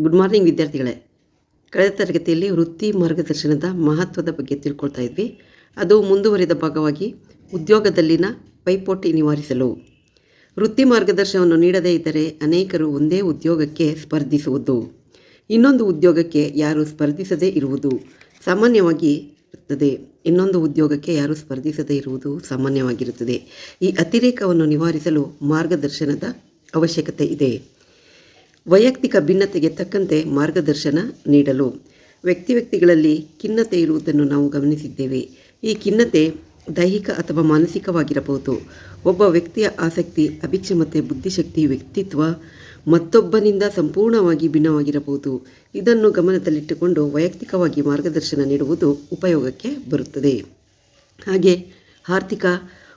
Good morning ವಿದ್ಯಾರ್ಥಿಗಳೇ. ಕಳೆದ ತರಗತಿಯಲ್ಲಿ ವೃತ್ತಿ ಮಾರ್ಗದರ್ಶನದ ಮಹತ್ವದ ಬಗ್ಗೆ ತಿಳ್ಕೊಳ್ತಾ ಇದ್ವಿ. ಅದು ಮುಂದುವರಿದ ಭಾಗವಾಗಿ ಉದ್ಯೋಗದಲ್ಲಿನ ಪೈಪೋಟಿ ನಿವಾರಿಸಲು. ವೃತ್ತಿ ಮಾರ್ಗದರ್ಶನವನ್ನು ನೀಡದೇ ಇದ್ದರೆ ಅನೇಕರು ಒಂದೇ ಉದ್ಯೋಗಕ್ಕೆ ಸ್ಪರ್ಧಿಸುವುದು. ಇನ್ನೊಂದು ಉದ್ಯೋಗಕ್ಕೆ ಯಾರು ಸ್ಪರ್ಧಿಸದೇ ಇರುವುದು ಸಾಮಾನ್ಯವಾಗಿ ಇರುತ್ತದೆ. ಇನ್ನೊಂದು ಉದ್ಯೋಗಕ್ಕೆ ಯಾರು ಸ್ಪರ್ಧಿಸದೇ ಇರುವುದು ಸಾಮಾನ್ಯವಾಗಿರುತ್ತದೆ. ಈ ಅತಿರೇಕವನ್ನು ನಿವಾರಿಸಲು ಮಾರ್ಗದರ್ಶನದ ಅವಶ್ಯಕತೆ ಇದೆ. ವೈಯಕ್ತಿಕ ಭಿನ್ನತೆಗೆ ತಕ್ಕಂತೆ ಮಾರ್ಗದರ್ಶನ ನೀಡಲು ವ್ಯಕ್ತಿ ವ್ಯಕ್ತಿಗಳಲ್ಲಿ ಖಿನ್ನತೆ ಇರುವುದನ್ನು ನಾವು ಗಮನಿಸಿದ್ದೇವೆ. ಈ ಖಿನ್ನತೆ ದೈಹಿಕ ಅಥವಾ ಮಾನಸಿಕವಾಗಿರಬಹುದು. ಒಬ್ಬ ವ್ಯಕ್ತಿಯ ಆಸಕ್ತಿ, ಅಭಿಕ್ಷಮತೆ, ಬುದ್ಧಿಶಕ್ತಿ, ವ್ಯಕ್ತಿತ್ವ ಮತ್ತೊಬ್ಬನಿಂದ ಸಂಪೂರ್ಣವಾಗಿ ಭಿನ್ನವಾಗಿರಬಹುದು. ಇದನ್ನು ಗಮನದಲ್ಲಿಟ್ಟುಕೊಂಡು ವೈಯಕ್ತಿಕವಾಗಿ ಮಾರ್ಗದರ್ಶನ ನೀಡುವುದು ಉಪಯೋಗಕ್ಕೆ ಬರುತ್ತದೆ. ಹಾಗೆ ಆರ್ಥಿಕ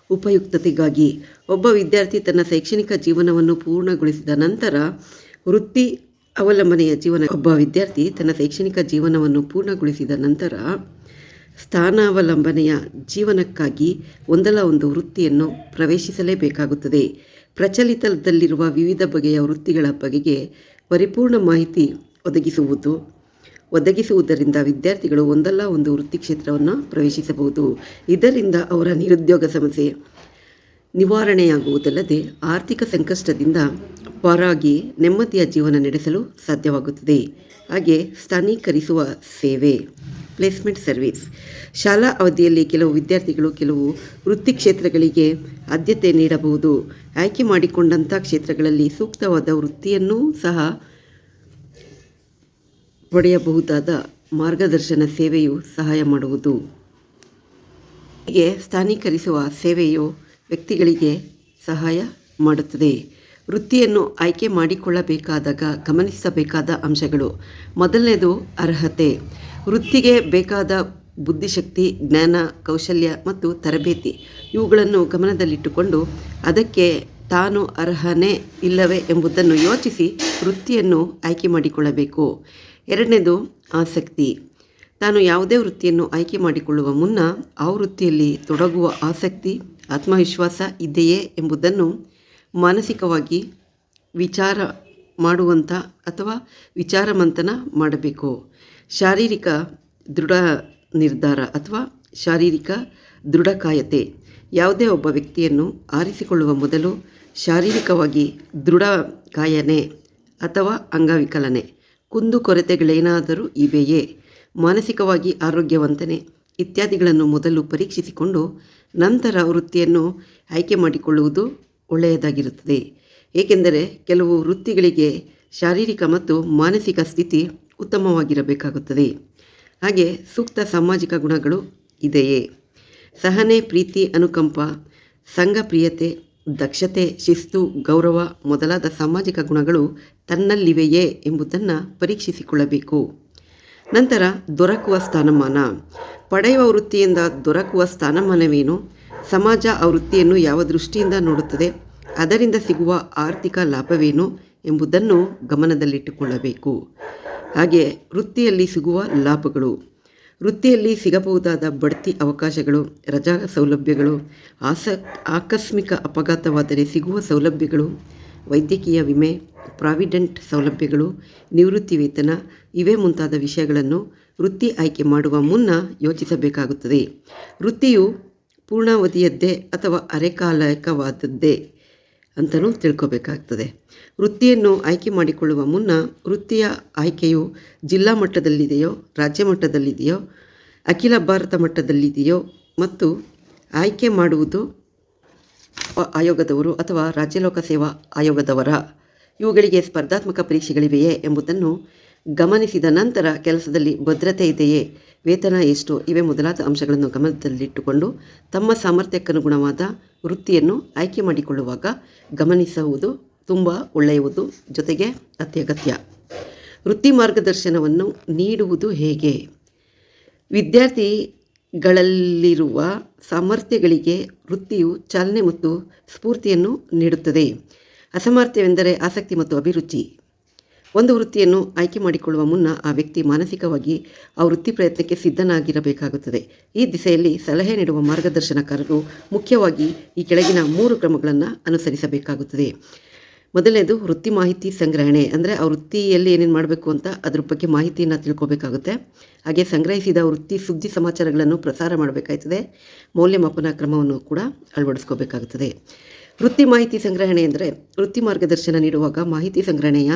ಉಪಯುಕ್ತತೆಗಾಗಿ ಒಬ್ಬ ವಿದ್ಯಾರ್ಥಿ ತನ್ನ ಶೈಕ್ಷಣಿಕ ಜೀವನವನ್ನು ಪೂರ್ಣಗೊಳಿಸಿದ ನಂತರ ವೃತ್ತಿ ಅವಲಂಬನೆಯ ಜೀವನ. ಒಬ್ಬ ವಿದ್ಯಾರ್ಥಿ ತನ್ನ ಶೈಕ್ಷಣಿಕ ಜೀವನವನ್ನು ಪೂರ್ಣಗೊಳಿಸಿದ ನಂತರ ಸ್ಥಾನಾವಲಂಬನೆಯ ಜೀವನಕ್ಕಾಗಿ ಒಂದಲ್ಲ ಒಂದು ವೃತ್ತಿಯನ್ನು ಪ್ರವೇಶಿಸಲೇಬೇಕಾಗುತ್ತದೆ. ಪ್ರಚಲಿತದಲ್ಲಿರುವ ವಿವಿಧ ಬಗೆಯ ವೃತ್ತಿಗಳ ಬಗೆಗೆ ಪರಿಪೂರ್ಣ ಮಾಹಿತಿ ಒದಗಿಸುವುದು, ಒದಗಿಸುವುದರಿಂದ ವಿದ್ಯಾರ್ಥಿಗಳು ಒಂದಲ್ಲ ಒಂದು ವೃತ್ತಿ ಕ್ಷೇತ್ರವನ್ನು ಪ್ರವೇಶಿಸಬಹುದು. ಇದರಿಂದ ಅವರ ನಿರುದ್ಯೋಗ ಸಮಸ್ಯೆ ನಿವಾರಣೆಯಾಗುವುದಲ್ಲದೆ ಆರ್ಥಿಕ ಸಂಕಷ್ಟದಿಂದ ಪಾರಾಗಿ ನೆಮ್ಮದಿಯ ಜೀವನ ನಡೆಸಲು ಸಾಧ್ಯವಾಗುತ್ತದೆ. ಹಾಗೆ ಸ್ಥಾನೀಕರಿಸುವ ಸೇವೆ, ಪ್ಲೇಸ್ಮೆಂಟ್ ಸರ್ವಿಸ್. ಶಾಲಾ ಅವಧಿಯಲ್ಲಿ ಕೆಲವು ವಿದ್ಯಾರ್ಥಿಗಳು ಕೆಲವು ವೃತ್ತಿ ಕ್ಷೇತ್ರಗಳಿಗೆ ಆದ್ಯತೆ ನೀಡಬಹುದು. ಆಯ್ಕೆ ಮಾಡಿಕೊಂಡಂಥ ಕ್ಷೇತ್ರಗಳಲ್ಲಿ ಸೂಕ್ತವಾದ ವೃತ್ತಿಯನ್ನೂ ಸಹ ಪಡೆಯಬಹುದಾದ ಮಾರ್ಗದರ್ಶನ ಸೇವೆಯು ಸಹಾಯ ಮಾಡುವುದು. ಹೀಗೆ ಸ್ಥಾನೀಕರಿಸುವ ಸೇವೆಯು ವ್ಯಕ್ತಿಗಳಿಗೆ ಸಹಾಯ ಮಾಡುತ್ತದೆ. ವೃತ್ತಿಯನ್ನು ಆಯ್ಕೆ ಮಾಡಿಕೊಳ್ಳಬೇಕಾದಾಗ ಗಮನಿಸಬೇಕಾದ ಅಂಶಗಳು. ಮೊದಲನೇದು, ಅರ್ಹತೆ. ವೃತ್ತಿಗೆ ಬೇಕಾದ ಬುದ್ಧಿಶಕ್ತಿ, ಜ್ಞಾನ, ಕೌಶಲ್ಯ ಮತ್ತು ತರಬೇತಿ. ಇವುಗಳನ್ನು ಗಮನದಲ್ಲಿಟ್ಟುಕೊಂಡು ಅದಕ್ಕೆ ತಾನು ಅರ್ಹನೇ ಇಲ್ಲವೇ ಎಂಬುದನ್ನು ಯೋಚಿಸಿ ವೃತ್ತಿಯನ್ನು ಆಯ್ಕೆ ಮಾಡಿಕೊಳ್ಳಬೇಕು. ಎರಡನೇದು, ಆಸಕ್ತಿ. ತಾನು ಯಾವುದೇ ವೃತ್ತಿಯನ್ನು ಆಯ್ಕೆ ಮಾಡಿಕೊಳ್ಳುವ ಮುನ್ನ ಆ ವೃತ್ತಿಯಲ್ಲಿ ತೊಡಗುವ ಆಸಕ್ತಿ, ಆತ್ಮವಿಶ್ವಾಸ ಇದೆಯೇ ಎಂಬುದನ್ನು ಮಾನಸಿಕವಾಗಿ ವಿಚಾರ ಮಾಡುವಂಥ ಅಥವಾ ವಿಚಾರಮಂಥನ ಮಾಡಬೇಕು. ಶಾರೀರಿಕ ದೃಢ ನಿರ್ಧಾರ ಅಥವಾ ಶಾರೀರಿಕ ದೃಢಕಾಯತೆ. ಯಾವುದೇ ಒಬ್ಬ ವ್ಯಕ್ತಿಯನ್ನು ಆರಿಸಿಕೊಳ್ಳುವ ಮೊದಲು ಶಾರೀರಿಕವಾಗಿ ದೃಢ ಕಾಯನೆ ಅಥವಾ ಅಂಗವಿಕಲನೆ. ಕುಂದುಕೊರತೆಗಳೇನಾದರೂ ಇವೆಯೇ? ಮಾನಸಿಕವಾಗಿ ಆರೋಗ್ಯವಂತನೆ ಇತ್ಯಾದಿಗಳನ್ನು ಮೊದಲು ಪರೀಕ್ಷಿಸಿಕೊಂಡು ನಂತರ ವೃತ್ತಿಯನ್ನು ಆಯ್ಕೆ ಮಾಡಿಕೊಳ್ಳುವುದು ಒಳ್ಳೆಯದಾಗಿರುತ್ತದೆ. ಏಕೆಂದರೆ ಕೆಲವು ವೃತ್ತಿಗಳಿಗೆ ಶಾರೀರಿಕ ಮತ್ತು ಮಾನಸಿಕ ಸ್ಥಿತಿ ಉತ್ತಮವಾಗಿರಬೇಕಾಗುತ್ತದೆ. ಹಾಗೆ ಸೂಕ್ತ ಸಾಮಾಜಿಕ ಗುಣಗಳು ಇದೆಯೇ? ಸಹನೆ, ಪ್ರೀತಿ, ಅನುಕಂಪ, ಸಂಘಪ್ರಿಯತೆ, ದಕ್ಷತೆ, ಶಿಸ್ತು, ಗೌರವ ಮೊದಲಾದ ಸಾಮಾಜಿಕ ಗುಣಗಳು ತನ್ನಲ್ಲಿವೆಯೇ ಎಂಬುದನ್ನು ಪರೀಕ್ಷಿಸಿಕೊಳ್ಳಬೇಕು. ನಂತರ ದೊರಕುವ ಸ್ಥಾನಮಾನ. ಪಡೆಯುವ ವೃತ್ತಿಯಿಂದ ದೊರಕುವ ಸ್ಥಾನಮಾನವೇನು? ಸಮಾಜ ಆ ವೃತ್ತಿಯನ್ನು ಯಾವ ದೃಷ್ಟಿಯಿಂದ ನೋಡುತ್ತದೆ? ಅದರಿಂದ ಸಿಗುವ ಆರ್ಥಿಕ ಲಾಭವೇನು ಎಂಬುದನ್ನು ಗಮನದಲ್ಲಿಟ್ಟುಕೊಳ್ಳಬೇಕು. ಹಾಗೆ ವೃತ್ತಿಯಲ್ಲಿ ಸಿಗುವ ಲಾಭಗಳು. ವೃತ್ತಿಯಲ್ಲಿ ಸಿಗಬಹುದಾದ ಬಡ್ತಿ ಅವಕಾಶಗಳು, ರಜಾ ಸೌಲಭ್ಯಗಳು, ಆಸ, ಆಕಸ್ಮಿಕ ಅಪಘಾತವಾದರೆ ಸಿಗುವ ಸೌಲಭ್ಯಗಳು ವೈದ್ಯಕೀಯ ವಿಮೆ, ಪ್ರಾವಿಡೆಂಟ್ ಸೌಲಭ್ಯಗಳು, ನಿವೃತ್ತಿ ವೇತನ ಇವೇ ಮುಂತಾದ ವಿಷಯಗಳನ್ನು ವೃತ್ತಿ ಆಯ್ಕೆ ಮಾಡುವ ಮುನ್ನ ಯೋಚಿಸಬೇಕಾಗುತ್ತದೆ. ವೃತ್ತಿಯು ಪೂರ್ಣಾವಧಿಯದ್ದೇ ಅಥವಾ ಅರೆಕಾಲಿಕವಾದದ್ದೇ ಅಂತಲೂ ತಿಳ್ಕೋಬೇಕಾಗ್ತದೆ. ವೃತ್ತಿಯನ್ನು ಆಯ್ಕೆ ಮಾಡಿಕೊಳ್ಳುವ ಮುನ್ನ ವೃತ್ತಿಯ ಆಯ್ಕೆಯು ಜಿಲ್ಲಾ ಮಟ್ಟದಲ್ಲಿದೆಯೋ, ರಾಜ್ಯ ಮಟ್ಟದಲ್ಲಿದೆಯೋ, ಅಖಿಲ ಭಾರತ ಮಟ್ಟದಲ್ಲಿದೆಯೋ ಮತ್ತು ಆಯ್ಕೆ ಮಾಡುವುದು ಆಯೋಗದವರು ಅಥವಾ ರಾಜ್ಯ ಲೋಕ ಸೇವಾ ಆಯೋಗದವರ ಇವುಗಳಿಗೆ ಸ್ಪರ್ಧಾತ್ಮಕ ಪರೀಕ್ಷೆಗಳಿವೆಯೇ ಎಂಬುದನ್ನು ಗಮನಿಸಿದ ನಂತರ ಕೆಲಸದಲ್ಲಿ ಭದ್ರತೆ ಇದೆಯೇ? ವೇತನ ಎಷ್ಟು? ಇವೆ ಮೊದಲಾದ ಅಂಶಗಳನ್ನು ಗಮನದಲ್ಲಿಟ್ಟುಕೊಂಡು ತಮ್ಮ ಸಾಮರ್ಥ್ಯಕ್ಕನುಗುಣವಾದ ವೃತ್ತಿಯನ್ನು ಆಯ್ಕೆ ಮಾಡಿಕೊಳ್ಳುವಾಗ ಗಮನಿಸುವುದು ತುಂಬ ಒಳ್ಳೆಯುವುದು ಜೊತೆಗೆ ಅತ್ಯಗತ್ಯ. ವೃತ್ತಿ ಮಾರ್ಗದರ್ಶನವನ್ನು ನೀಡುವುದು ಹೇಗೆ? ವಿದ್ಯಾರ್ಥಿಗಳಲ್ಲಿರುವ ಸಾಮರ್ಥ್ಯಗಳಿಗೆ ವೃತ್ತಿಯು ಚಾಲನೆ ಮತ್ತು ಸ್ಫೂರ್ತಿಯನ್ನು ನೀಡುತ್ತದೆ. ಅಸಾಮರ್ಥ್ಯವೆಂದರೆ ಆಸಕ್ತಿ ಮತ್ತು ಅಭಿರುಚಿ. ಒಂದು ವೃತ್ತಿಯನ್ನು ಆಯ್ಕೆ ಮಾಡಿಕೊಳ್ಳುವ ಮುನ್ನ ಆ ವ್ಯಕ್ತಿ ಮಾನಸಿಕವಾಗಿ ಆ ವೃತ್ತಿ ಪ್ರಯತ್ನಕ್ಕೆ ಸಿದ್ಧನಾಗಿರಬೇಕಾಗುತ್ತದೆ. ಈ ದಿಸೆಯಲ್ಲಿ ಸಲಹೆ ನೀಡುವ ಮಾರ್ಗದರ್ಶನಕಾರರು ಮುಖ್ಯವಾಗಿ ಈ ಕೆಳಗಿನ ಮೂರು ಕ್ರಮಗಳನ್ನು ಅನುಸರಿಸಬೇಕಾಗುತ್ತದೆ. ಮೊದಲನೇದು ವೃತ್ತಿ ಮಾಹಿತಿ ಸಂಗ್ರಹಣೆ. ಅಂದರೆ ಆ ವೃತ್ತಿಯಲ್ಲಿ ಏನೇನು ಮಾಡಬೇಕು ಅಂತ ಅದ್ರ ಬಗ್ಗೆ ಮಾಹಿತಿಯನ್ನು ತಿಳ್ಕೊಬೇಕಾಗುತ್ತೆ. ಹಾಗೆ ಸಂಗ್ರಹಿಸಿದ ವೃತ್ತಿ ಸುದ್ದಿ ಸಮಾಚಾರಗಳನ್ನು ಪ್ರಸಾರ ಮಾಡಬೇಕಾಯ್ತದೆ. ಮೌಲ್ಯಮಾಪನ ಕ್ರಮವನ್ನು ಕೂಡ ಅಳವಡಿಸ್ಕೋಬೇಕಾಗುತ್ತದೆ ವೃತ್ತಿ ಮಾಹಿತಿ ಸಂಗ್ರಹಣೆ ಅಂದರೆ ವೃತ್ತಿ ಮಾರ್ಗದರ್ಶನ ನೀಡುವಾಗ ಮಾಹಿತಿ ಸಂಗ್ರಹಣೆಯ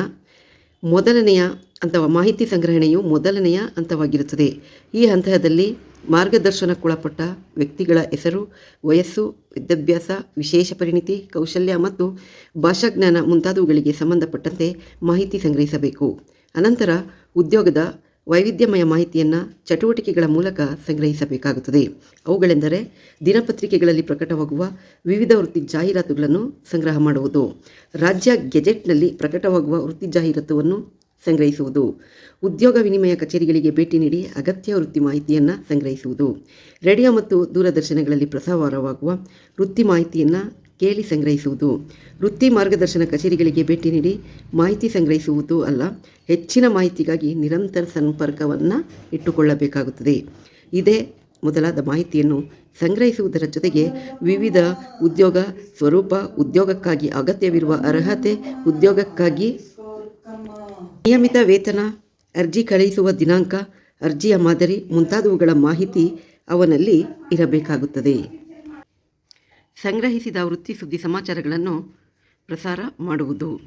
ಮೊದಲನೆಯ ಹಂತವ ಮಾಹಿತಿ ಸಂಗ್ರಹಣೆಯು ಮೊದಲನೆಯ ಹಂತವಾಗಿರುತ್ತದೆ. ಈ ಹಂತದಲ್ಲಿ ಮಾರ್ಗದರ್ಶನಕ್ಕೊಳಪಟ್ಟ ವ್ಯಕ್ತಿಗಳ ಹೆಸರು, ವಯಸ್ಸು, ವಿದ್ಯಾಭ್ಯಾಸ, ವಿಶೇಷ ಪರಿಣಿತಿ, ಕೌಶಲ್ಯ ಮತ್ತು ಭಾಷಾಜ್ಞಾನ ಮುಂತಾದವುಗಳಿಗೆ ಸಂಬಂಧಪಟ್ಟಂತೆ ಮಾಹಿತಿ ಸಂಗ್ರಹಿಸಬೇಕು. ಅನಂತರ ಉದ್ಯೋಗದ ವೈವಿಧ್ಯಮಯ ಮಾಹಿತಿಯನ್ನು ಚಟುವಟಿಕೆಗಳ ಮೂಲಕ ಸಂಗ್ರಹಿಸಬೇಕಾಗುತ್ತದೆ. ಅವುಗಳೆಂದರೆ ದಿನಪತ್ರಿಕೆಗಳಲ್ಲಿ ಪ್ರಕಟವಾಗುವ ವಿವಿಧ ವೃತ್ತಿ ಜಾಹೀರಾತುಗಳನ್ನು ಸಂಗ್ರಹ ಮಾಡುವುದು. ರಾಜ್ಯ ಗೆಜೆಟ್ನಲ್ಲಿ ಪ್ರಕಟವಾಗುವ ವೃತ್ತಿ ಜಾಹೀರಾತುವನ್ನು ಸಂಗ್ರಹಿಸುವುದು. ಉದ್ಯೋಗ ವಿನಿಮಯ ಕಚೇರಿಗಳಿಗೆ ಭೇಟಿ ನೀಡಿ ಅಗತ್ಯ ವೃತ್ತಿ ಮಾಹಿತಿಯನ್ನು ಸಂಗ್ರಹಿಸುವುದು. ರೇಡಿಯೋ ಮತ್ತು ದೂರದರ್ಶನಗಳಲ್ಲಿ ಪ್ರಸಾರವಾಗುವ ವೃತ್ತಿ ಮಾಹಿತಿಯನ್ನು ಕೇಳಿ ಸಂಗ್ರಹಿಸುವುದು. ವೃತ್ತಿ ಮಾರ್ಗದರ್ಶನ ಕಚೇರಿಗಳಿಗೆ ಭೇಟಿ ನೀಡಿ ಮಾಹಿತಿ ಸಂಗ್ರಹಿಸುವುದು ಅಲ್ಲ, ಹೆಚ್ಚಿನ ಮಾಹಿತಿಗಾಗಿ ನಿರಂತರ ಸಂಪರ್ಕವನ್ನು ಇಟ್ಟುಕೊಳ್ಳಬೇಕಾಗುತ್ತದೆ. ಇದೇ ಮೊದಲಾದ ಮಾಹಿತಿಯನ್ನು ಸಂಗ್ರಹಿಸುವುದರ ಜೊತೆಗೆ ವಿವಿಧ ಉದ್ಯೋಗ ಸ್ವರೂಪ ಉದ್ಯೋಗಕ್ಕಾಗಿ ಅಗತ್ಯವಿರುವ ಅರ್ಹತೆ ಉದ್ಯೋಗಕ್ಕಾಗಿ ನಿಯಮಿತ ವೇತನ, ಅರ್ಜಿ ಕಳುಹಿಸುವ ದಿನಾಂಕ, ಅರ್ಜಿಯ ಮಾದರಿ ಮುಂತಾದವುಗಳ ಮಾಹಿತಿ ಅವನಲ್ಲಿ ಇರಬೇಕಾಗುತ್ತದೆ. ಸಂಗ್ರಹಿಸಿದ ವೃತ್ತಿ ಸುದ್ದಿ ಸಮಾಚಾರಗಳನ್ನು ಪ್ರಸಾರ ಮಾಡುವುದು.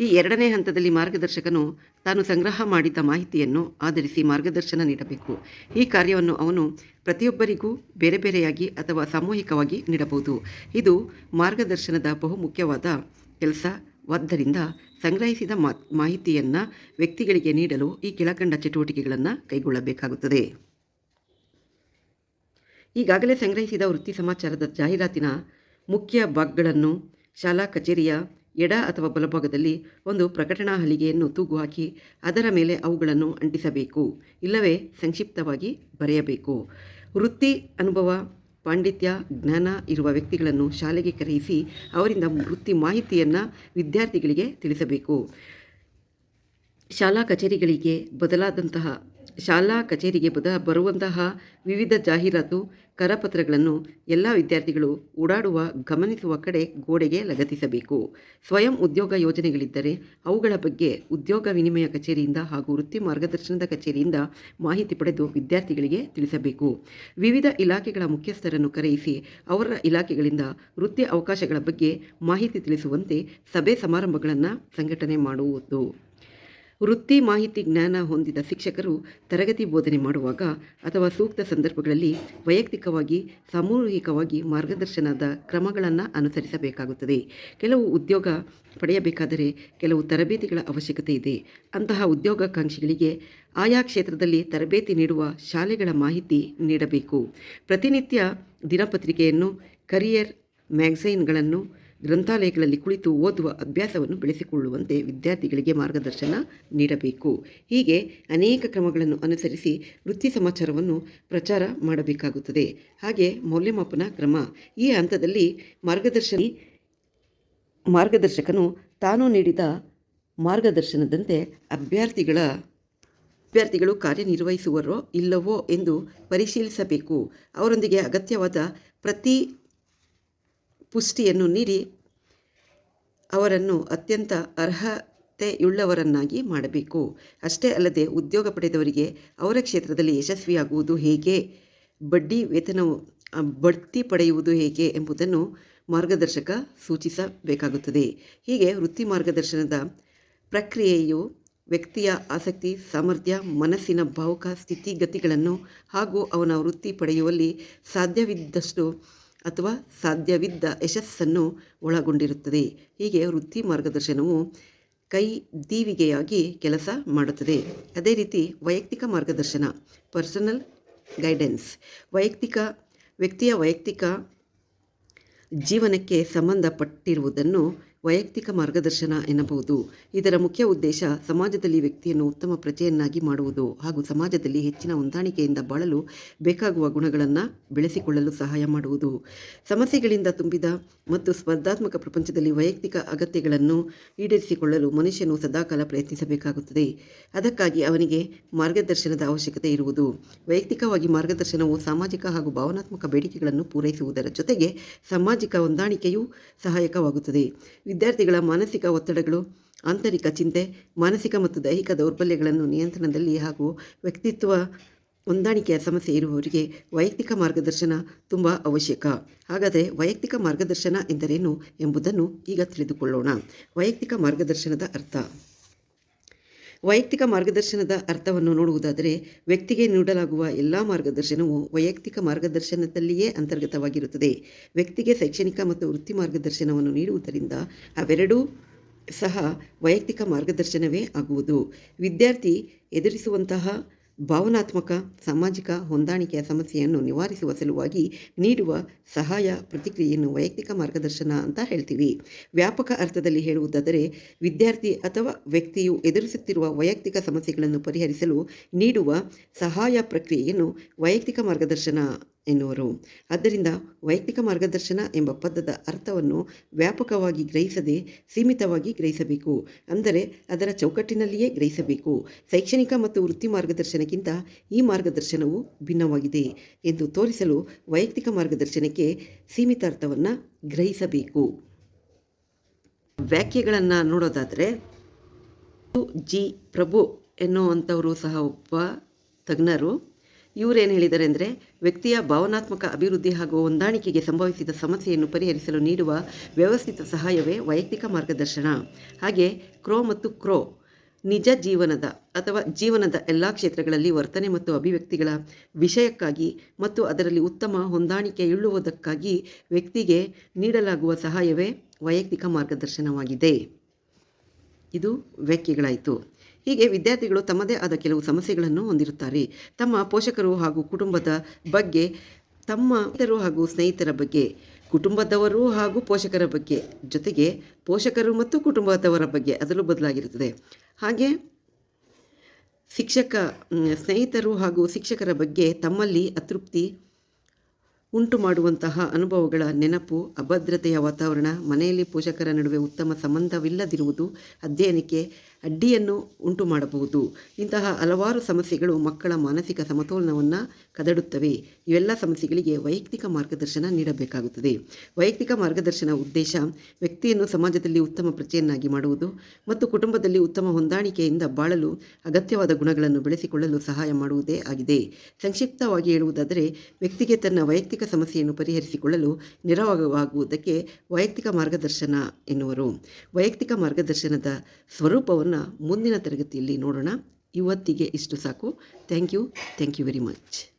ಈ ಎರಡನೇ ಹಂತದಲ್ಲಿ ಮಾರ್ಗದರ್ಶಕನು ತಾನು ಸಂಗ್ರಹ ಮಾಡಿದ ಮಾಹಿತಿಯನ್ನು ಆಧರಿಸಿ ಮಾರ್ಗದರ್ಶನ ನೀಡಬೇಕು. ಈ ಕಾರ್ಯವನ್ನು ಅವನು ಪ್ರತಿಯೊಬ್ಬರಿಗೂ ಬೇರೆ ಬೇರೆಯಾಗಿ ಅಥವಾ ಸಾಮೂಹಿಕವಾಗಿ ನೀಡಬಹುದು. ಇದು ಮಾರ್ಗದರ್ಶನದ ಬಹುಮುಖ್ಯವಾದ ಕೆಲಸವಾದ್ದರಿಂದ ಸಂಗ್ರಹಿಸಿದ ಮಾಹಿತಿಯನ್ನು ವ್ಯಕ್ತಿಗಳಿಗೆ ನೀಡಲು ಈ ಕೆಳಕಂಡ ಚಟುವಟಿಕೆಗಳನ್ನು ಕೈಗೊಳ್ಳಬೇಕಾಗುತ್ತದೆ. ಈಗಾಗಲೇ ಸಂಗ್ರಹಿಸಿದ ವೃತ್ತಿ ಸಮಾಚಾರದ ಜಾಹೀರಾತಿನ ಮುಖ್ಯ ಭಾಗಗಳನ್ನು ಶಾಲಾ ಕಚೇರಿಯ ಎಡ ಅಥವಾ ಬಲಭಾಗದಲ್ಲಿ ಒಂದು ಪ್ರಕಟಣಾ ಹಲಿಗೆಯನ್ನು ತೂಗು ಹಾಕಿ ಅದರ ಮೇಲೆ ಅವುಗಳನ್ನು ಅಂಟಿಸಬೇಕು. ಇಲ್ಲವೇ ಸಂಕ್ಷಿಪ್ತವಾಗಿ ಬರೆಯಬೇಕು. ವೃತ್ತಿ ಅನುಭವ ಪಾಂಡಿತ್ಯ ಜ್ಞಾನ ಇರುವ ವ್ಯಕ್ತಿಗಳನ್ನು ಶಾಲೆಗೆ ಕರೆಯಿಸಿ ಅವರಿಂದ ವೃತ್ತಿ ಮಾಹಿತಿಯನ್ನು ವಿದ್ಯಾರ್ಥಿಗಳಿಗೆ ತಿಳಿಸಬೇಕು. ಶಾಲಾ ಕಚೇರಿಗಳಿಗೆ ಬದಲಾದಂತಹ ಶಾಲಾ ಕಚೇರಿಗೆ ಬದ ಬರುವಂತಹ ವಿವಿಧ ಜಾಹೀರಾತು, ಕರಪತ್ರಗಳನ್ನು ಎಲ್ಲ ವಿದ್ಯಾರ್ಥಿಗಳು ಓಡಾಡುವ, ಗಮನಿಸುವ ಕಡೆ ಗೋಡೆಗೆ ಲಗತ್ತಿಸಬೇಕು. ಸ್ವಯಂ ಉದ್ಯೋಗ ಯೋಜನೆಗಳಿದ್ದರೆ ಅವುಗಳ ಬಗ್ಗೆ ಉದ್ಯೋಗ ವಿನಿಮಯ ಕಚೇರಿಯಿಂದ ಹಾಗೂ ವೃತ್ತಿ ಮಾರ್ಗದರ್ಶನದ ಕಚೇರಿಯಿಂದ ಮಾಹಿತಿ ಪಡೆದು ವಿದ್ಯಾರ್ಥಿಗಳಿಗೆ ತಿಳಿಸಬೇಕು. ವಿವಿಧ ಇಲಾಖೆಗಳ ಮುಖ್ಯಸ್ಥರನ್ನು ಕರೆಯಿಸಿ ಅವರ ಇಲಾಖೆಗಳಿಂದ ವೃತ್ತಿ ಅವಕಾಶಗಳ ಬಗ್ಗೆ ಮಾಹಿತಿ ತಿಳಿಸುವಂತೆ ಸಭೆ ಸಮಾರಂಭಗಳನ್ನು ಸಂಘಟನೆ ಮಾಡುವುದು. ವೃತ್ತಿ ಮಾಹಿತಿ ಜ್ಞಾನ ಹೊಂದಿದ ಶಿಕ್ಷಕರು ತರಗತಿ ಬೋಧನೆ ಮಾಡುವಾಗ ಅಥವಾ ಸೂಕ್ತ ಸಂದರ್ಭಗಳಲ್ಲಿ ವೈಯಕ್ತಿಕವಾಗಿ, ಸಾಮೂಹಿಕವಾಗಿ ಮಾರ್ಗದರ್ಶನದ ಕ್ರಮಗಳನ್ನು ಅನುಸರಿಸಬೇಕಾಗುತ್ತದೆ. ಕೆಲವು ಉದ್ಯೋಗ ಪಡೆಯಬೇಕಾದರೆ ಕೆಲವು ತರಬೇತಿಗಳ ಅವಶ್ಯಕತೆ ಇದೆ. ಅಂತಹ ಉದ್ಯೋಗಾಕಾಂಕ್ಷಿಗಳಿಗೆ ಆಯಾ ಕ್ಷೇತ್ರದಲ್ಲಿ ತರಬೇತಿ ನೀಡುವ ಶಾಲೆಗಳ ಮಾಹಿತಿ ನೀಡಬೇಕು. ಪ್ರತಿನಿತ್ಯ ದಿನಪತ್ರಿಕೆಯನ್ನು, ಕರಿಯರ್ ಮ್ಯಾಗಝೈನ್ಗಳನ್ನು ಗ್ರಂಥಾಲಯಗಳಲ್ಲಿ ಕುಳಿತು ಓದುವ ಅಭ್ಯಾಸವನ್ನು ಬೆಳೆಸಿಕೊಳ್ಳುವಂತೆ ವಿದ್ಯಾರ್ಥಿಗಳಿಗೆ ಮಾರ್ಗದರ್ಶನ ನೀಡಬೇಕು. ಹೀಗೆ ಅನೇಕ ಕ್ರಮಗಳನ್ನು ಅನುಸರಿಸಿ ವೃತ್ತಿ ಸಮಾಚಾರವನ್ನು ಪ್ರಚಾರ ಮಾಡಬೇಕಾಗುತ್ತದೆ. ಹಾಗೆ ಮೌಲ್ಯಮಾಪನ ಕ್ರಮ. ಈ ಹಂತದಲ್ಲಿ ಮಾರ್ಗದರ್ಶನ, ಮಾರ್ಗದರ್ಶಕನು ತಾನು ನೀಡಿದ ಮಾರ್ಗದರ್ಶನದಂತೆ ಅಭ್ಯರ್ಥಿಗಳ, ಅಭ್ಯರ್ಥಿಗಳು ಕಾರ್ಯನಿರ್ವಹಿಸುವರೋ ಇಲ್ಲವೋ ಎಂದು ಪರಿಶೀಲಿಸಬೇಕು. ಅವರೊಂದಿಗೆ ಅಗತ್ಯವಾದ ಪ್ರತಿ ಪುಷ್ಟಿಯನ್ನು ನೀಡಿ ಅವರನ್ನು ಅತ್ಯಂತ ಅರ್ಹತೆಯುಳ್ಳವರನ್ನಾಗಿ ಮಾಡಬೇಕು. ಅಷ್ಟೇ ಅಲ್ಲದೆ ಉದ್ಯೋಗ ಪಡೆದವರಿಗೆ ಅವರ ಕ್ಷೇತ್ರದಲ್ಲಿ ಯಶಸ್ವಿಯಾಗುವುದು ಹೇಗೆ, ಬಡ್ಡಿ ವೇತನವು ಬಡ್ತಿ ಪಡೆಯುವುದು ಹೇಗೆ ಎಂಬುದನ್ನು ಮಾರ್ಗದರ್ಶಕ ಸೂಚಿಸಬೇಕಾಗುತ್ತದೆ. ಹೀಗೆ ವೃತ್ತಿ ಮಾರ್ಗದರ್ಶನದ ಪ್ರಕ್ರಿಯೆಯು ವ್ಯಕ್ತಿಯ ಆಸಕ್ತಿ, ಸಾಮರ್ಥ್ಯ, ಮನಸ್ಸಿನ ಭಾವುಕ ಸ್ಥಿತಿಗತಿಗಳನ್ನು ಹಾಗೂ ಅವನ ವೃತ್ತಿ ಪಡೆಯುವಲ್ಲಿ ಸಾಧ್ಯವಿದ್ದಷ್ಟು ಅಥವಾ ಸಾಧ್ಯವಿದ್ದ ಯಶಸ್ಸನ್ನು ಒಳಗೊಂಡಿರುತ್ತದೆ. ಹೀಗೆ ವೃತ್ತಿ ಮಾರ್ಗದರ್ಶನವು ಕೈ ದೀವಿಗೆಯಾಗಿ ಕೆಲಸ ಮಾಡುತ್ತದೆ. ಅದೇ ರೀತಿ ವೈಯಕ್ತಿಕ ಮಾರ್ಗದರ್ಶನ, ಪರ್ಸನಲ್ ಗೈಡೆನ್ಸ್, ವೈಯಕ್ತಿಕ, ವ್ಯಕ್ತಿಯ ವೈಯಕ್ತಿಕ ಜೀವನಕ್ಕೆ ಸಂಬಂಧಪಟ್ಟಿರುವುದನ್ನು ವೈಯಕ್ತಿಕ ಮಾರ್ಗದರ್ಶನ ಎನ್ನಬಹುದು. ಇದರ ಮುಖ್ಯ ಉದ್ದೇಶ ಸಮಾಜದಲ್ಲಿ ವ್ಯಕ್ತಿಯನ್ನು ಉತ್ತಮ ಪ್ರಜೆಯನ್ನಾಗಿ ಮಾಡುವುದು ಹಾಗೂ ಸಮಾಜದಲ್ಲಿ ಹೆಚ್ಚಿನ ಹೊಂದಾಣಿಕೆಯಿಂದ ಬಾಳಲು ಬೇಕಾಗುವ ಗುಣಗಳನ್ನು ಬೆಳೆಸಿಕೊಳ್ಳಲು ಸಹಾಯ ಮಾಡುವುದು. ಸಮಸ್ಯೆಗಳಿಂದ ತುಂಬಿದ ಮತ್ತು ಸ್ಪರ್ಧಾತ್ಮಕ ಪ್ರಪಂಚದಲ್ಲಿ ವೈಯಕ್ತಿಕ ಅಗತ್ಯಗಳನ್ನು ಈಡೇರಿಸಿಕೊಳ್ಳಲು ಮನುಷ್ಯನು ಸದಾಕಾಲ ಪ್ರಯತ್ನಿಸಬೇಕಾಗುತ್ತದೆ. ಅದಕ್ಕಾಗಿ ಅವನಿಗೆ ಮಾರ್ಗದರ್ಶನದ ಅವಶ್ಯಕತೆ ಇರುವುದು. ವೈಯಕ್ತಿಕವಾಗಿ ಮಾರ್ಗದರ್ಶನವು ಸಾಮಾಜಿಕ ಹಾಗೂ ಭಾವನಾತ್ಮಕ ಬೇಡಿಕೆಗಳನ್ನು ಪೂರೈಸುವುದರ ಜೊತೆಗೆ ಸಾಮಾಜಿಕ ಹೊಂದಾಣಿಕೆಯೂ ಸಹಾಯಕವಾಗುತ್ತದೆ. ವಿದ್ಯಾರ್ಥಿಗಳ ಮಾನಸಿಕ ಒತ್ತಡಗಳು, ಆಂತರಿಕ ಚಿಂತೆ, ಮಾನಸಿಕ ಮತ್ತು ದೈಹಿಕ ದೌರ್ಬಲ್ಯಗಳನ್ನು ನಿಯಂತ್ರಣದಲ್ಲಿ ಹಾಗೂ ವ್ಯಕ್ತಿತ್ವ ಹೊಂದಾಣಿಕೆಯ ಸಮಸ್ಯೆ ಇರುವವರಿಗೆ ವೈಯಕ್ತಿಕ ಮಾರ್ಗದರ್ಶನ ತುಂಬ ಅವಶ್ಯಕ. ಹಾಗಾದರೆ ವೈಯಕ್ತಿಕ ಮಾರ್ಗದರ್ಶನ ಎಂದರೇನು ಎಂಬುದನ್ನು ಈಗ ತಿಳಿದುಕೊಳ್ಳೋಣ. ವೈಯಕ್ತಿಕ ಮಾರ್ಗದರ್ಶನದ ಅರ್ಥ. ವೈಯಕ್ತಿಕ ಮಾರ್ಗದರ್ಶನದ ಅರ್ಥವನ್ನು ನೋಡುವುದಾದರೆ ವ್ಯಕ್ತಿಗೆ ನೀಡಲಾಗುವ ಎಲ್ಲ ಮಾರ್ಗದರ್ಶನವು ವೈಯಕ್ತಿಕ ಮಾರ್ಗದರ್ಶನದಲ್ಲಿಯೇ ಅಂತರ್ಗತವಾಗಿರುತ್ತದೆ. ವ್ಯಕ್ತಿಗೆ ಶೈಕ್ಷಣಿಕ ಮತ್ತು ವೃತ್ತಿ ಮಾರ್ಗದರ್ಶನವನ್ನು ನೀಡುವುದರಿಂದ ಅವೆರಡೂ ಸಹ ವೈಯಕ್ತಿಕ ಮಾರ್ಗದರ್ಶನವೇ ಆಗುವುದು. ವಿದ್ಯಾರ್ಥಿ ಎದುರಿಸುವಂತಹ ಭಾವನಾತ್ಮಕ, ಸಾಮಾಜಿಕ ಹೊಂದಾಣಿಕೆಯ ಸಮಸ್ಯೆಯನ್ನು ನಿವಾರಿಸುವ ಸಲುವಾಗಿ ನೀಡುವ ಸಹಾಯ, ಪ್ರತಿಕ್ರಿಯೆಯನ್ನು ವೈಯಕ್ತಿಕ ಮಾರ್ಗದರ್ಶನ ಅಂತ ಹೇಳ್ತೀವಿ. ವ್ಯಾಪಕ ಅರ್ಥದಲ್ಲಿ ಹೇಳುವುದಾದರೆ, ವಿದ್ಯಾರ್ಥಿ ಅಥವಾ ವ್ಯಕ್ತಿಯು ಎದುರಿಸುತ್ತಿರುವ ವೈಯಕ್ತಿಕ ಸಮಸ್ಯೆಗಳನ್ನು ಪರಿಹರಿಸಲು ನೀಡುವ ಸಹಾಯ ಪ್ರಕ್ರಿಯೆಯನ್ನು ವೈಯಕ್ತಿಕ ಮಾರ್ಗದರ್ಶನ ಎನ್ನುವರು. ಆದ್ದರಿಂದ ವೈಯಕ್ತಿಕ ಮಾರ್ಗದರ್ಶನ ಎಂಬ ಪದದ ಅರ್ಥವನ್ನು ವ್ಯಾಪಕವಾಗಿ ಗ್ರಹಿಸದೆ ಸೀಮಿತವಾಗಿ ಗ್ರಹಿಸಬೇಕು. ಅಂದರೆ ಅದರ ಚೌಕಟ್ಟಿನಲ್ಲಿಯೇ ಗ್ರಹಿಸಬೇಕು. ಶೈಕ್ಷಣಿಕ ಮತ್ತು ವೃತ್ತಿ ಮಾರ್ಗದರ್ಶನಕ್ಕಿಂತ ಈ ಮಾರ್ಗದರ್ಶನವು ಭಿನ್ನವಾಗಿದೆ ಎಂದು ತೋರಿಸಲು ವೈಯಕ್ತಿಕ ಮಾರ್ಗದರ್ಶನಕ್ಕೆ ಸೀಮಿತ ಅರ್ಥವನ್ನು ಗ್ರಹಿಸಬೇಕು. ವ್ಯಾಖ್ಯೆಗಳನ್ನು ನೋಡೋದಾದರೆ ಜಿ ಪ್ರಭು ಎನ್ನುವಂಥವರು ಸಹ ಒಬ್ಬ ತಜ್ಞರು ಇವರೇನು ಹೇಳಿದ್ದಾರೆ ಅಂದರೆ, ವ್ಯಕ್ತಿಯ ಭಾವನಾತ್ಮಕ ಅಭಿವೃದ್ಧಿ ಹಾಗೂ ಹೊಂದಾಣಿಕೆಗೆ ಸಂಭವಿಸಿದ ಸಮಸ್ಯೆಯನ್ನು ಪರಿಹರಿಸಲು ನೀಡುವ ವ್ಯವಸ್ಥಿತ ಸಹಾಯವೇ ವೈಯಕ್ತಿಕ ಮಾರ್ಗದರ್ಶನ. ಹಾಗೆ, ಕ್ರೋ ಮತ್ತು ಕ್ರೋ, ನಿಜ ಜೀವನದ ಅಥವಾ ಜೀವನದ ಎಲ್ಲ ಕ್ಷೇತ್ರಗಳಲ್ಲಿ ವರ್ತನೆ ಮತ್ತು ಅಭಿವ್ಯಕ್ತಿಗಳ ವಿಷಯಕ್ಕಾಗಿ ಮತ್ತು ಅದರಲ್ಲಿ ಉತ್ತಮ ಹೊಂದಾಣಿಕೆ ಇಳ್ಳುವುದಕ್ಕಾಗಿ ವ್ಯಕ್ತಿಗೆ ನೀಡಲಾಗುವ ಸಹಾಯವೇ ವೈಯಕ್ತಿಕ ಮಾರ್ಗದರ್ಶನವಾಗಿದೆ. ಇದು ವ್ಯಾಖ್ಯೆಗಳಾಯಿತು ಹೀಗೆ ವಿದ್ಯಾರ್ಥಿಗಳು ತಮ್ಮದೇ ಆದ ಕೆಲವು ಸಮಸ್ಯೆಗಳನ್ನು ಹೊಂದಿರುತ್ತಾರೆ. ತಮ್ಮ ಪೋಷಕರು ಹಾಗೂ ಕುಟುಂಬದ ಬಗ್ಗೆ, ತಮ್ಮ ಇತರು ಹಾಗೂ ಸ್ನೇಹಿತರ ಬಗ್ಗೆ, ಕುಟುಂಬದವರು ಹಾಗೂ ಪೋಷಕರ ಬಗ್ಗೆ, ಜೊತೆಗೆ ಪೋಷಕರು ಮತ್ತು ಕುಟುಂಬದವರ ಬಗ್ಗೆ ಅದರಲ್ಲೂ ಬದಲಾಗಿರುತ್ತದೆ. ಹಾಗೆ ಶಿಕ್ಷಕ ಸ್ನೇಹಿತರು ಹಾಗೂ ಶಿಕ್ಷಕರ ಬಗ್ಗೆ ತಮ್ಮಲ್ಲಿ ಅತೃಪ್ತಿ ಉಂಟು ಮಾಡುವಂತಹ ಅನುಭವಗಳ ನೆನಪು, ಅಭದ್ರತೆಯ ವಾತಾವರಣ, ಮನೆಯಲ್ಲಿ ಪೋಷಕರ ನಡುವೆ ಉತ್ತಮ ಸಂಬಂಧವಿಲ್ಲದಿರುವುದು, ಅಧ್ಯಯನಕ್ಕೆ ಅಡ್ಡಿಯನ್ನು ಉಂಟು ಮಾಡಬಹುದು. ಇಂತಹ ಹಲವಾರು ಸಮಸ್ಯೆಗಳು ಮಕ್ಕಳ ಮಾನಸಿಕ ಸಮತೋಲನವನ್ನು ಕದಡುತ್ತವೆ. ಇವೆಲ್ಲ ಸಮಸ್ಯೆಗಳಿಗೆ ವೈಯಕ್ತಿಕ ಮಾರ್ಗದರ್ಶನ ನೀಡಬೇಕಾಗುತ್ತದೆ. ವೈಯಕ್ತಿಕ ಮಾರ್ಗದರ್ಶನ ಉದ್ದೇಶ ವ್ಯಕ್ತಿಯನ್ನು ಸಮಾಜದಲ್ಲಿ ಉತ್ತಮ ಪ್ರಜೆಯನ್ನಾಗಿ ಮಾಡುವುದು ಮತ್ತು ಕುಟುಂಬದಲ್ಲಿ ಉತ್ತಮ ಹೊಂದಾಣಿಕೆಯಿಂದ ಬಾಳಲು ಅಗತ್ಯವಾದ ಗುಣಗಳನ್ನು ಬೆಳೆಸಿಕೊಳ್ಳಲು ಸಹಾಯ ಮಾಡುವುದೇ ಆಗಿದೆ. ಸಂಕ್ಷಿಪ್ತವಾಗಿ ಹೇಳುವುದಾದರೆ, ವ್ಯಕ್ತಿಗೆ ತನ್ನ ವೈಯಕ್ತಿಕ ಸಮಸ್ಯೆಯನ್ನು ಪರಿಹರಿಸಿಕೊಳ್ಳಲು ನೆರವಾಗುವುದಕ್ಕೆ ವೈಯಕ್ತಿಕ ಮಾರ್ಗದರ್ಶನ ಎನ್ನುವರು. ವೈಯಕ್ತಿಕ ಮಾರ್ಗದರ್ಶನದ ಸ್ವರೂಪವನ್ನು ಮುಂದಿನ ತರಗತಿಯಲ್ಲಿ ನೋಡೋಣ. ಇವತ್ತಿಗೆ ಇಷ್ಟು ಸಾಕು. Thank you thank you very much